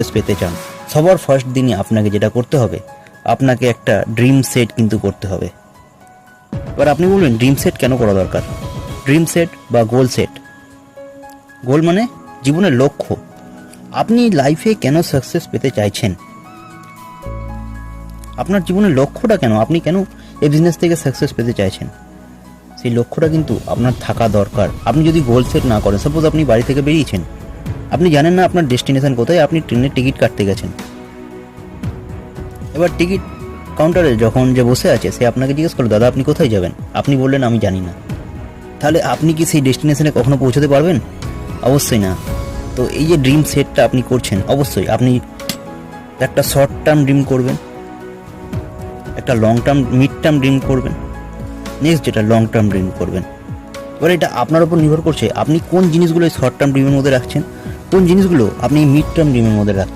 পেতে চান। সবার ফার্স্ট দিনই আপনাকে যেটা করতে হবে, আপনাকে একটা ড্রিম সেট কিন্তু করতে হবে। এবার আপনি বলবেন ড্রিম সেট কেন করা দরকার? ড্রিম সেট বা গোল সেট গোল মানে জীবনের লক্ষ্য। আপনি লাইফে কেন সাকসেস পেতে চাইছেন? আপনার জীবনের লক্ষ্যটা কেন? আপনি কেন এই বিজনেস থেকে সাকসেস পেতে চাইছেন? সেই লক্ষ্যটা কিন্তু আপনার থাকা দরকার। আপনি যদি গোল সেট না করেন সাপোজ আপনি বাড়ি থেকে বেরিয়েছেন আপনি জানেন না আপনার ডেস্টিনেশন কোথায়, আপনি ট্রেনের টিকিট কাটতে গেছেন। এবার টিকিট কাউন্টারে যখন যে বসে আছে, সে আপনাকে জিজ্ঞেস করল, দাদা, আপনি কোথায় যাবেন? আপনি বললেন, আমি জানি না। তাহলে আপনি কি সেই ডেস্টিনেশনে কখনো পৌঁছতে পারবেন? অবশ্যই না। তো এই যে ড্রিম সেটটা আপনি করছেন, অবশ্যই আপনি একটা শর্ট টার্ম ড্রিম করবেন, একটা long term mid term dream করবেন, নেক্সট যেটা লং টার্ম ড্রিম করবেন। এবার এটা আপনার উপর নির্ভর করছে, আপনি কোন জিনিসগুলো শর্ট টার্ম ড্রিমের মধ্যে রাখছেন? কোন জিনিসগুলো আপনি মিড টার্ম ডিমের মধ্যে রাখছেন